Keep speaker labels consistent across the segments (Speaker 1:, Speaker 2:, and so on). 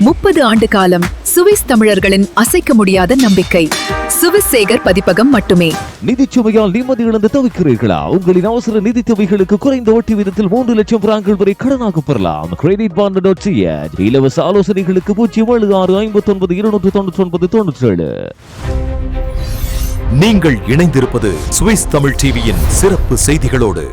Speaker 1: முப்பது ஆண்டு காலம் சுவிஸ் தமிழர்களின் அசைக்க முடியாத நம்பிக்கை. சுவிஸ் சேகர் பதிப்பகம் மட்டுமே.
Speaker 2: நிதிச்சுமையால் நிம்மதி இழந்து தவிக்கிறீர்களா? உங்களின் அவசர நிதி தேவைகளுக்கு குறைந்த வட்டி விதத்தில் மூன்று லட்சம் பிராங்கள் வரை கடனாக பெறலாம். கிரெடிட் பாண்ட் டாட் இலவச ஆலோசனைகளுக்கு பூஜ்ஜியம் ஏழு ஆறு ஐம்பத்தி ஒன்பது இருநூற்று தொண்ணூற்றி ஒன்பது தொண்ணூற்றி ஏழு
Speaker 3: நீங்கள் இணைந்திருப்பது சுவிஸ் தமிழ் டிவியின் சிறப்பு செய்திகளோடு.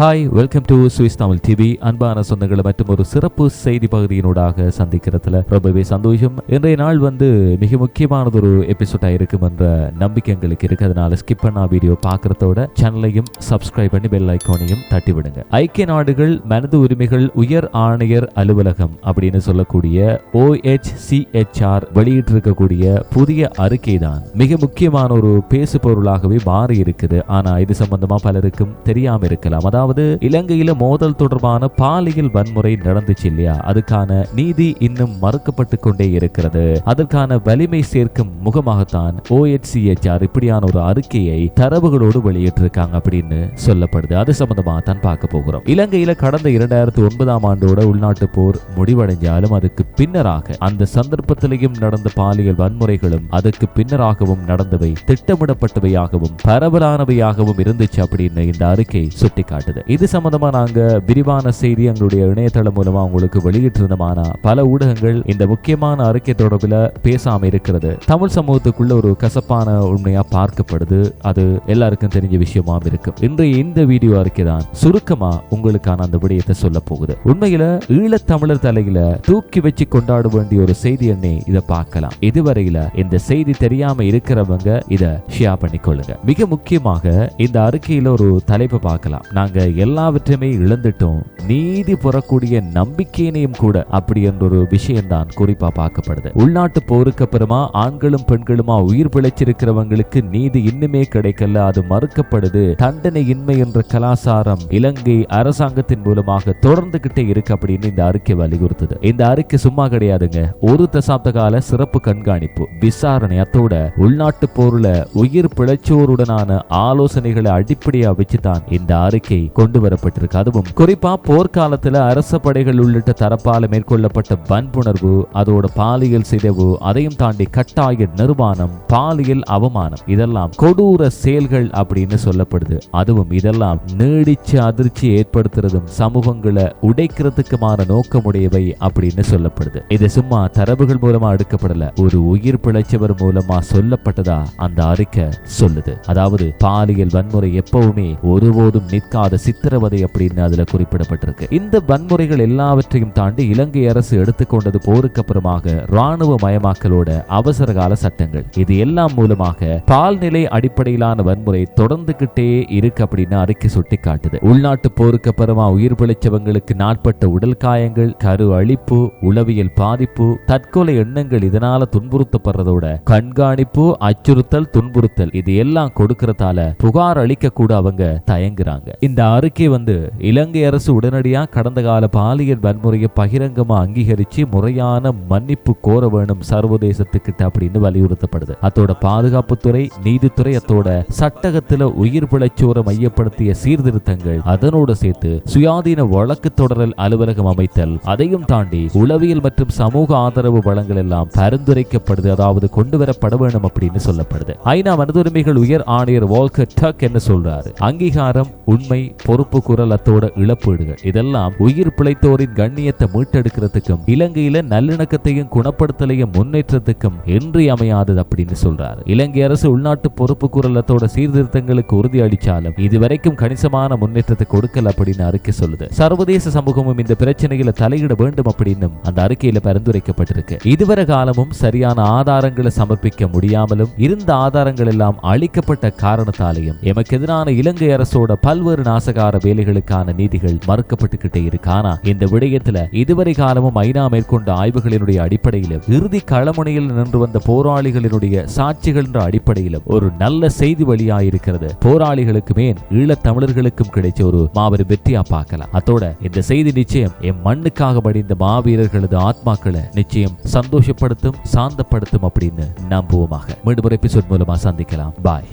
Speaker 2: Hi welcome to Swiss Tamil TV அன்பான சொந்தங்களை மற்றும் ஒரு சிறப்பு செய்தி பகுதியினூடாக சந்திக்கிறதுல ரொம்பவே சந்தோஷம். இன்றைய நாள் வந்து மிக முக்கியமானது ஒரு எபிசோடாக இருக்கும் என்ற நம்பிக்கை எங்களுக்கு இருக்கு. அதனால ஸ்கிப் பண்ணா வீடியோ பார்க்கறதோட சேனலையும் சப்ஸ்கிரைப் பண்ணி பெல் ஐக்கானையும் தட்டி விடுங்க ஐக்கிய நாடுகள் மனித உரிமைகள் உயர் ஆணையர் அலுவலகம் அப்படின்னு சொல்லக்கூடிய OHCHR வெளியிட்டிருக்கக்கூடிய புதிய அறிக்கை தான் மிக முக்கியமான ஒரு பேசு பொருளாகவே மாறி இருக்குது ஆனா இது சம்பந்தமா பலருக்கும் தெரியாம இருக்கலாம். அதாவது இலங்கையில மோதல் தொடர்பான பாலியல் வன்முறை நடந்துச்சு இல்லையா? அதுக்கான நீதி இன்னும் மறுக்கப்பட்டு கொண்டே இருக்கிறது. அதற்கான வலிமை சேர்க்கும் முகமாகத்தான் ஓஎச்சிஎச்ஆர் இப்படியான ஒரு அறிக்கையை தரவுகளோடு வெளியிட்டிருக்காங்க அப்படின்னு சொல்லப்படுது. அது சம்பந்தமாக தான் பார்க்க போகிறோம். இலங்கையில கடந்த இரண்டாயிரத்தி ஒன்பதாம் ஆண்டோட உள்நாட்டு போர் முடிவடைஞ்சாலும் அதுக்கு பின்னராக அந்த சந்தர்ப்பத்திலையும் நடந்த பாலியல் வன்முறைகளும் அதுக்கு பின்னராகவும் நடந்தவை திட்டமிடப்பட்டவையாகவும் பரவலானவையாகவும் இருந்துச்சு அப்படின்னு இந்த அறிக்கை சுட்டிக்காட்டுது. இது சம்பந்தமா நாங்க விரிவான செய்தி எங்களுடைய இணையதளம் மூலமா உங்களுக்கு வெளியிட்டிருந்தோம் ஆனா பல ஊடகங்கள் இந்த முக்கியமான அறிக்கை தொடர்பில் பேசாம இருக்கிறது. தமிழ் சமூகத்துக்குள்ள ஒரு கசப்பான உண்மையா பார்க்கப்படுது. அது எல்லாருக்கும் தெரிஞ்ச விஷயமா இருக்கும் இன்றைய இந்த வீடியோ அறிக்கை தான் சுருக்கமா உங்களுக்கான அந்த விடயத்தை சொல்ல போகுது. உண்மையில ஈழத்தமிழர் தலையில தூக்கி வச்சு கொண்டாட வேண்டிய ஒரு செய்தி எண்ணே இதை பார்க்கலாம். இதுவரையில இந்த செய்தி தெரியாம இருக்கிறவங்க இத ஷேர் பண்ணிக்கொள்ளுங்க. மிக முக்கியமாக இந்த அறிக்கையில ஒரு தலைப்பு பார்க்கலாம். நாங்க எல்லாவற்றையுமே இழந்துட்டோம். நீதி புறக்கூடிய நம்பிக்கையினையும் கூட அப்படி என்ற ஒரு விஷயம் தான் குறிப்பா பார்க்கப்படுது. உள்நாட்டு போருக்கு அப்புறமா ஆண்களும் பெண்களுமா உயிர் பிழைச்சிருக்கிறவங்களுக்கு நீதி இன்னுமே கிடைக்கல அது மறுக்கப்படுது. தண்டனை இன்மை என்ற கலாச்சாரம் இலங்கை அரசாங்கத்தின் மூலமாக தொடர்ந்துகிட்டே இருக்கு அப்படின்னு இந்த அறிக்கை வலியுறுத்துது. இந்த அறிக்கை சும்மா கிடையாதுங்க. ஒரு தசாப்த கால சிறப்பு கண்காணிப்பு விசாரணை அத்தோட உள்நாட்டு போர்ல உயிர் பிழைச்சோருடனான ஆலோசனைகளை அடிப்படையா வச்சுதான் இந்த அறிக்கை கொண்டு வரப்பட்டிருக்கு அதுவும் குறிப்பா போர்க்காலத்துல அரச படைகள் உள்ளிட்ட தரப்பால மேற்கொள்ளப்பட்ட வன்புணர்வு அதோட பாலியல் சிதைவு அதையும் தாண்டி கட்டாய நிர்வாணம் பாலியல் அவமானம் இதெல்லாம் கொடூர செயல்கள் அப்படின்னு சொல்லப்படுது. அதுவும் இதெல்லாம் நீடிச்சு அதிர்ச்சி ஏற்படுத்துறதும் சமூகங்களை உடைக்கிறதுக்குமான நோக்கமுடையவை அப்படின்னு சொல்லப்படுது. இது சும்மா தரவுகள் மூலமா எடுக்கப்படல ஒரு உயிர் பிழைச்சவர் மூலமா சொல்லப்பட்டதா அந்த அறிக்கை சொல்லுது. அதாவது பாலியல் வன்முறை எப்பவுமே ஒருபோதும் நிற்காத சித்திரவதை அப்படின்னு அதுல குறிப்பிடப்பட்டிருக்கு. இந்த வன்முறைகள் எல்லாவற்றையும் தாண்டி இலங்கை அரசு எடுத்துக்கொண்டது போருக்கு அப்புறமாக ராணுவ மயமாக்கலோட அவசர கால சட்டங்கள். இது எல்லாம் மூலமாக பால்நிலை அடிப்படையிலான வன்முறை தொடர்ந்துகிட்டே இருக்கு அப்படின்னு அறிக்கை சுட்டி காட்டுது உள்நாட்டு போருக்கு அப்புறமா உயிர் பிழைச்சவங்களுக்கு நாட்பட்ட உடல் காயங்கள் கரு அழிப்பு உளவியல் பாதிப்பு தற்கொலை எண்ணங்கள் இதனால துன்புறுத்தப்படுறதோட கண்காணிப்பு அச்சுறுத்தல் துன்புறுத்தல் இது எல்லாம் கொடுக்கறதால புகார் அளிக்க கூட அவங்க தயங்குறாங்க. இந்த அறிக்கை வந்து இலங்கை அரசு உடனடியா கடந்த கால பாலியல் வன்முறையை பகிரங்கமா அங்கீகரித்து முறையான மன்னிப்பு கோர வேணும் சர்வதேசத்துக்கிட்ட அப்படின்னு வலியுறுத்தப்படுது. அத்தோட பாதுகாப்புத்துறை நீதித்துறை அத்தோட சட்டகத்தில் உயிர் பிழைச்சோரை மையப்படுத்திய சீர்திருத்தங்கள் அதனோடு சேர்த்து சுயாதீன வழக்கு தொடரல் அலுவலகம் அமைத்தல் அதையும் தாண்டி உளவியல் மற்றும் சமூக ஆதரவு வளங்கள் எல்லாம் பரிந்துரைக்கப்படுது அதாவது கொண்டு வரப்பட வேண்டும் அப்படின்னு சொல்லப்படுது. ஐநா மனித உரிமைகள் உயர் ஆணையர் வால்கர் டக் என்ன சொல்றாரு? அங்கீகாரம் உண்மை பொறுப்பு குரல் அத்தோட இழப்பீடுகள். இதெல்லாம் உயிர் பிழைத்தோரின் கண்ணியத்தை மீட்டெடுக்கிறதுக்கும் இலங்கையில நல்லிணக்கத்தையும் குணப்படுத்தலையும் முன்னேற்றத்துக்கும் இன்றியமையாதது அப்படின்னு சொல்றாரு. இலங்கை அரசு உள்நாட்டு பொறுப்பு குரலத்தோட சீர்திருத்தங்களுக்கு உறுதி அளிச்சாலும் இதுவரைக்கும் கணிசமான முன்னேற்றத்தை கொடுக்கல அப்படின்னு அறிக்கை சொல்லுது. சர்வதேச சமூகமும் இந்த பிரச்சனைகளை தலையிட வேண்டும் அப்படின்னும் அந்த அறிக்கையில பரிந்துரைக்கப்பட்டிருக்கு. இதுவரை காலமும் சரியான ஆதாரங்களை சமர்ப்பிக்க முடியாமலும் இருந்த ஆதாரங்கள் எல்லாம் அளிக்கப்பட்ட காரணத்தாலையும் எமக்கு எதிரான இலங்கை அரசோட பல்வேறு நாச மோசகார வேலைகளுக்கான நீதிகள் மறுக்கப்பட்டுக்கிட்டே இருக்கு. ஆனா இந்த விடயத்துல இதுவரை காலமும் ஐநா மேற்கொண்ட ஆய்வுகளினுடைய அடிப்படையிலும் இறுதி களமுனையில் நின்று வந்த போராளிகளினுடைய சாட்சிகள் என்ற அடிப்படையிலும் ஒரு நல்ல செய்தி வழியாயிருக்கிறது போராளிகளுக்கு போராளிகளுக்குமே ஈழத் தமிழர்களுக்கும் கிடைச்ச ஒரு மாபெரும் வெற்றியா பார்க்கலாம். அத்தோட இந்த செய்தி நிச்சயம் என் மண்ணுக்காக படிந்த மாவீரர்களது ஆத்மாக்களை நிச்சயம் சந்தோஷப்படுத்தும் சாந்தப்படுத்தும் அப்படின்னு நம்புவோமாக. மீண்டும் ஒரு எபிசோட் மூலமா சந்திக்கலாம். பாய்